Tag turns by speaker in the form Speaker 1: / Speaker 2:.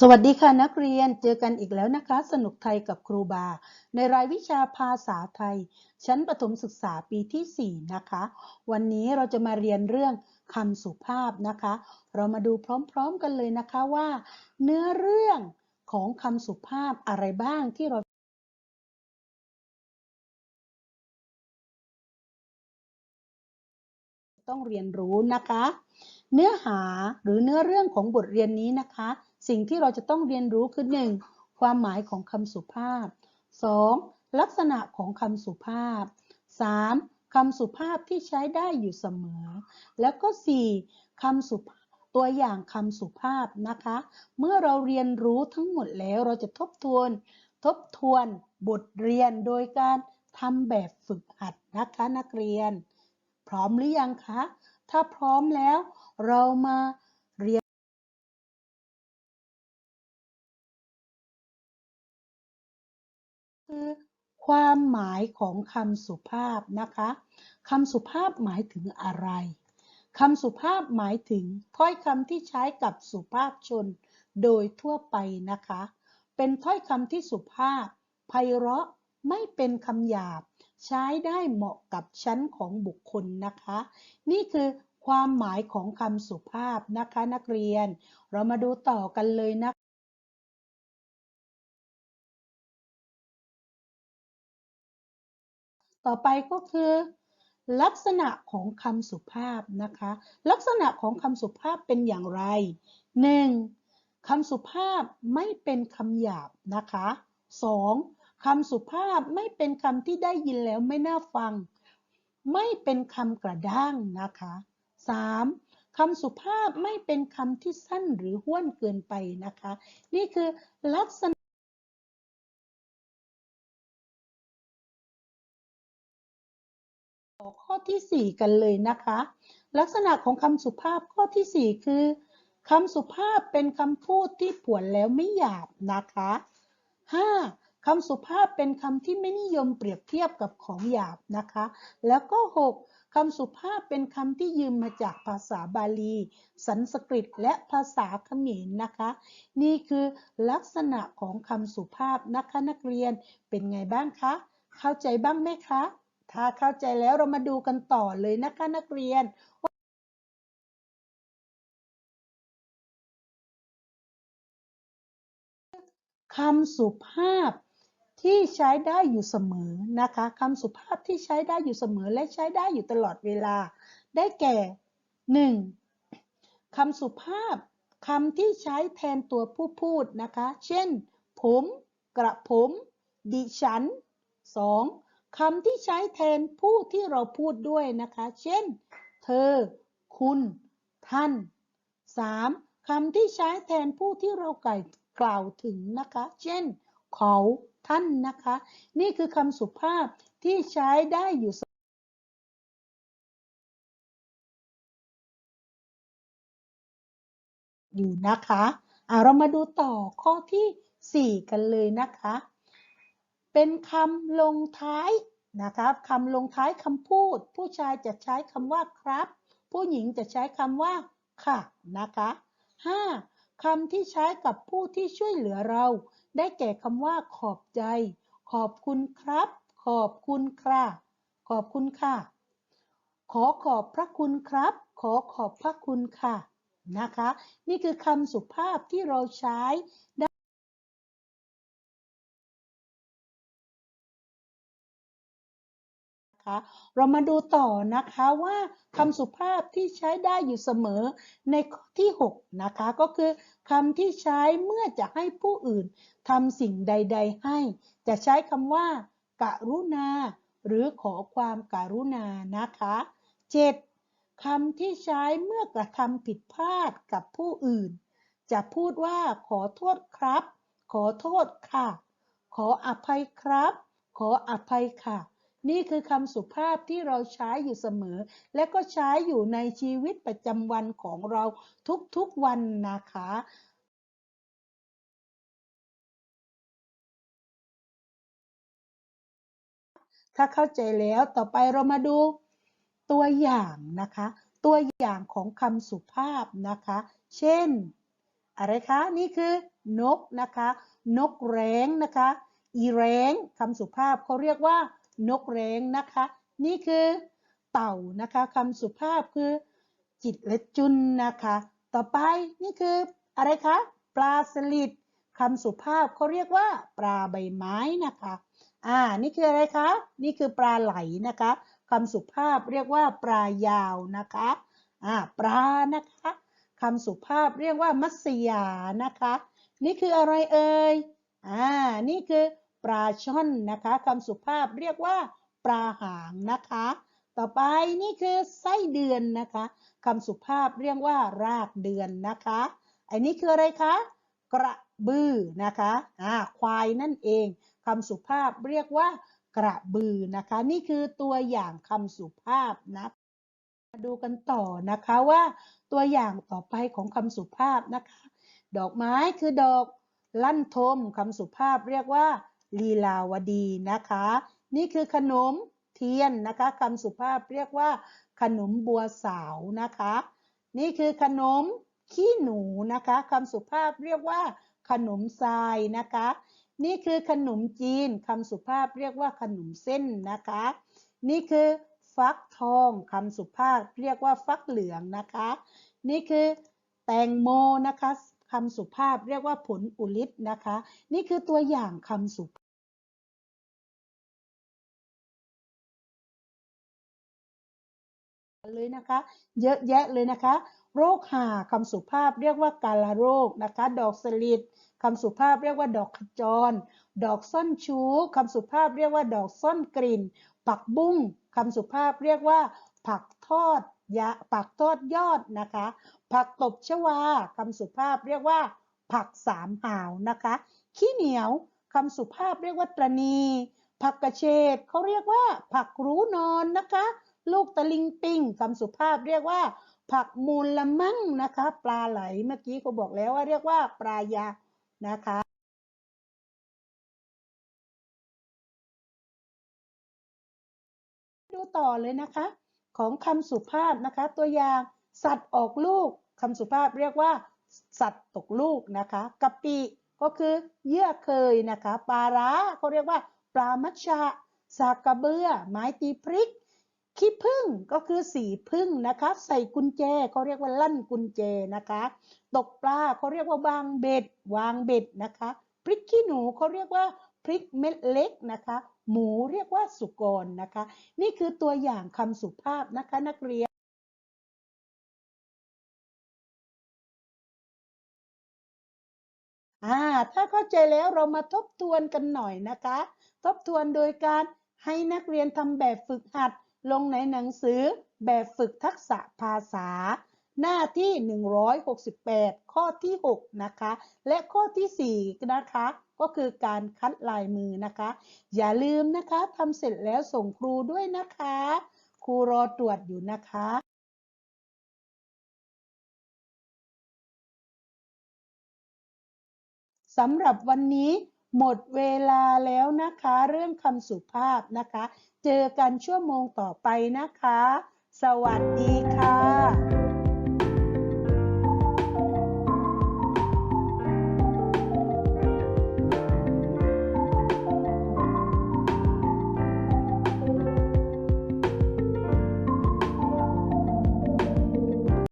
Speaker 1: สวัสดีค่ะนักเรียนเจอกันอีกแล้วนะคะ สนุกไทยกับครูบา ในรายวิชาภาษาไทย ชั้นประถมศึกษาปีที่ 4 นะคะ วันนี้เราจะมาเรียนเรื่องคำสุภาพนะคะ เรามาดูพร้อมๆกันเลยนะคะว่า เนื้อเรื่องของคำสุภาพอะไรบ้างที่เราต้องเรียนรู้นะคะ เนื้อหาหรือเนื้อเรื่องของบทเรียนนี้นะคะ สิ่งที่เราจะต้องเรียนรู้คือ 1. ความหมายของคำสุภาพ 2. ลักษณะของคำสุภาพ 3. คำสุภาพที่ใช้ได้อยู่เสมอ แล้วก็ 4. คำสุภาพตัวอย่างคำสุภาพนะคะ เมื่อเราเรียนรู้ทั้งหมดแล้วเราจะทบทวน ทบทวนบทเรียนโดยการทำแบบฝึกหัดนะคะนักเรียน พร้อมหรือยังคะ ถ้าพร้อมแล้วเรามา คือความหมายของคำสุภาพนะคะคำสุภาพหมายถึงอะไรคำสุภาพหมายถึงถ้อยคำที่ใช้กับสุภาพชนโดยทั่วไปนะคะ เป็นถ้อยคำที่สุภาพไพเราะไม่เป็นคำหยาบ ใช้ได้เหมาะกับชั้นของบุคคลนะคะ นี่คือความหมายของคำสุภาพนะคะนักเรียน เรามาดูต่อกันเลยนะ ต่อไปก็คือ ลักษณะของคำสุภาพนะคะ ลักษณะของคำสุภาพเป็นอย่างไร 1. คำสุภาพไม่เป็นคำหยาบนะคะ 2. คำสุภาพไม่เป็นคำที่ได้ยินแล้วไม่น่าฟัง ไม่เป็นคำกระด้างนะคะ 3. คำสุภาพไม่เป็นคำที่สั้นหรือห้วนเกินไปนะคะ นี่คือลักษณะ ข้อที่ 4 กันเลยนะคะ ลักษณะของคำสุภาพข้อที่ 4 คือคำสุภาพเป็นคำพูดที่ผวนแล้วไม่หยาบนะคะ 5. คำสุภาพเป็นคำที่ไม่นิยมเปรียบเทียบกับของหยาบนะคะ แล้วก็ 6. คำสุภาพเป็นคำที่ยืมมาจากภาษาบาลี สันสกฤต และภาษาเขมรนะคะ นี่คือลักษณะของคำสุภาพนะคะนักเรียนเป็นไงบ้างคะ เข้าใจบ้างไหมคะ ถ้าเข้าใจแล้วเรามาดูกันต่อเลยนะคะนักเรียนคำสุภาพที่ใช้ได้อยู่เสมอนะคะคำสุภาพที่ใช้ได้อยู่เสมอและใช้ได้อยู่ตลอดเวลา ได้แก่ 1. คำสุภาพคำที่ใช้แทนตัวผู้พูดนะคะ เช่น ผม กระผม ดิฉัน 2. คำที่ใช้แทนผู้ที่เราพูดด้วยนะคะ เช่น เธอ คุณ ท่าน 3. คำที่ใช้แทนผู้ที่เราไก่กล่าวถึงนะคะ เช่น เขา ท่านนะคะ นี่คือคำสุภาพที่ใช้ได้อยู่ออยู่นะคะอะเรามาดูต่อข้อที่ 4 กันเลยนะคะ เป็นคำลงท้ายนะครับคำลงท้ายคำพูด ผู้ชายจะใช้คำว่าครับ ผู้หญิงจะใช้คำว่า ค่ะนะคะ 5. คำที่ใช้กับผู้ที่ช่วยเหลือเรา ได้แก่คำว่า ขอบใจ ขอบคุณครับ ขอบคุณค่ะ ขอบคุณค่ะ ขอขอบพระคุณครับ ขอขอบพระคุณค่ะนะคะ นี่คือคำสุภาพที่เราใช้ เรามาดูต่อนะคะว่าคำสุภาพที่ใช้ได้อยู่เสมอในข้อที่ 6 นะคะ ก็คือคำที่ใช้เมื่อจะให้ผู้อื่นทำสิ่งใด ๆ ให้ จะใช้คำว่ากรุณา หรือขอความการุณานะคะ 7. คำที่ใช้เมื่อกระทำผิดพลาดกับผู้อื่น จะพูดว่าขอโทษครับ ขอโทษค่ะ ขออภัยครับ ขออภัยค่ะ นี่คือคำสุภาพที่เราใช้อยู่เสมอ และก็ใช้อยู่ในชีวิตประจำวันของเราทุกๆวันนะคะถ้าเข้าใจแล้วต่อไปเรามาดูตัวอย่างนะคะ ตัวอย่างของคำสุภาพนะคะ เช่น อะไรคะนี่คือนกนะคะ นกแร้งนะคะ อีแร้งคำสุภาพเขาเรียกว่า นกแร้งนะคะ นี่คือเต่านะคะคำสุภาพคือจิตและจุนนะคะ ต่อไปนี่คืออะไรคะปลาสลิดคำสุภาพเขาเรียกว่า ปลาใบไม้นะคะ อ่า นี่คืออะไรคะ นี่คือปลาไหลนะคะคำสุภาพเรียกว่า ปลายาวนะคะ อ่า ปลานะคะคำสุภาพเรียกว่ามัสยานะคะ นี่คืออะไรเอ่ย อ่า นี่คือ ปลาช่อนนะคะคำสุภาพเรียกว่า ปลาหางนะคะ ต่อไปนี่คือไส้เดือนนะคะคำสุภาพเรียกว่ารากเดือนนะคะอันนี้คืออะไรคะ กระบือนะคะอ่าควายนั่นเองคำสุภาพเรียกว่ากระบือนะคะ นี่คือตัวอย่างคำสุภาพนะมาดูกันต่อนะคะว่าตัวอย่างต่อไปของคำสุภาพนะคะ ดอกไม้คือดอกลั่นทมคำสุภาพเรียกว่า ลีลาวดีนะคะ นี่คือขนมเทียนนะคะคำสุภาพเรียกว่า ขนมบัวสาวนะคะ นี่คือขนมขี้หนูนะคะคำสุภาพเรียกว่า ขนมทรายนะคะ นี่คือขนมจีนคำสุภาพเรียกว่าขนมเส้นนะคะ นี่คือฟักทองคำสุภาพเรียกว่าฟักเหลืองนะคะ นี่คือแตงโมนะคะคำสุภาพเรียกว่าผลอุลิตนะคะ นี่คือตัวอย่างคำสุ เลยนะคะ เยอะแยะเลยนะคะ โรคหาคำสุภาพเรียกว่ากาลโรคนะคะ ดอกสลิดคำสุภาพเรียกว่าดอกขจร ดอกซ่อนชูคำสุภาพเรียกว่าดอกซ่อนกลิ่นผักบุ้งคำสุภาพเรียกว่า ผักทอดยะผักทอดยอดนะคะ ผักตบชวาคำสุภาพเรียกว่า ผักสามหาวนะคะ ขี้เหนียวคำสุภาพเรียกว่าตรณี ผักกระเฉดเขาเรียกว่า ผักรู้นอนนะคะ ลูกตะลิงปิงคำสุภาพเรียกว่า ผักมูลละมั่งนะคะ ปลาไหลเมื่อกี้เขาบอกแล้วว่าเรียกว่าปลายานะคะดูต่อเลยนะคะ ของคำสุภาพนะคะ ตัวอย่างสัตว์ออกลูกคำสุภาพเรียกว่า สัตว์ตกลูกนะคะกะปิก็คือเยื่อเคยนะคะปลาร้าเขาเรียกว่า ปลามัชชะสากกระเบือไม้ตีพริก ขี้ผึ้งก็คือสีพึ่งนะคะ ใส่กุญแจเขาเรียกว่าลั่นกุญแจนะคะ ตกปลาเขาเรียกว่าวางเบ็ด วางเบ็ดนะคะ พริกขี้หนูเขาเรียกว่าพริกเม็ดเล็กนะคะ หมูเรียกว่าสุกรนะคะ นี่คือตัวอย่างคำสุภาพนะคะนักเรียนอ่าถ้าเข้าใจแล้วเรามาทบทวนกันหน่อยนะคะ ทบทวนโดยการให้นักเรียนทำแบบฝึกหัด ลงในหนังสือแบบฝึกทักษะภาษา หน้าที่ 168 ข้อที่ 6 นะคะ และข้อที่ 4 นะคะ ก็คือการคัดลายมือนะคะ อย่าลืมนะคะทำเสร็จแล้วส่งครูด้วยนะคะ ครูรอตรวจอยู่นะคะสำหรับวันนี้ หมดเวลาแล้วนะคะ เรื่องคำสุภาพนะคะ เจอกันชั่วโมงต่อไปนะคะ สวัสดีค่ะ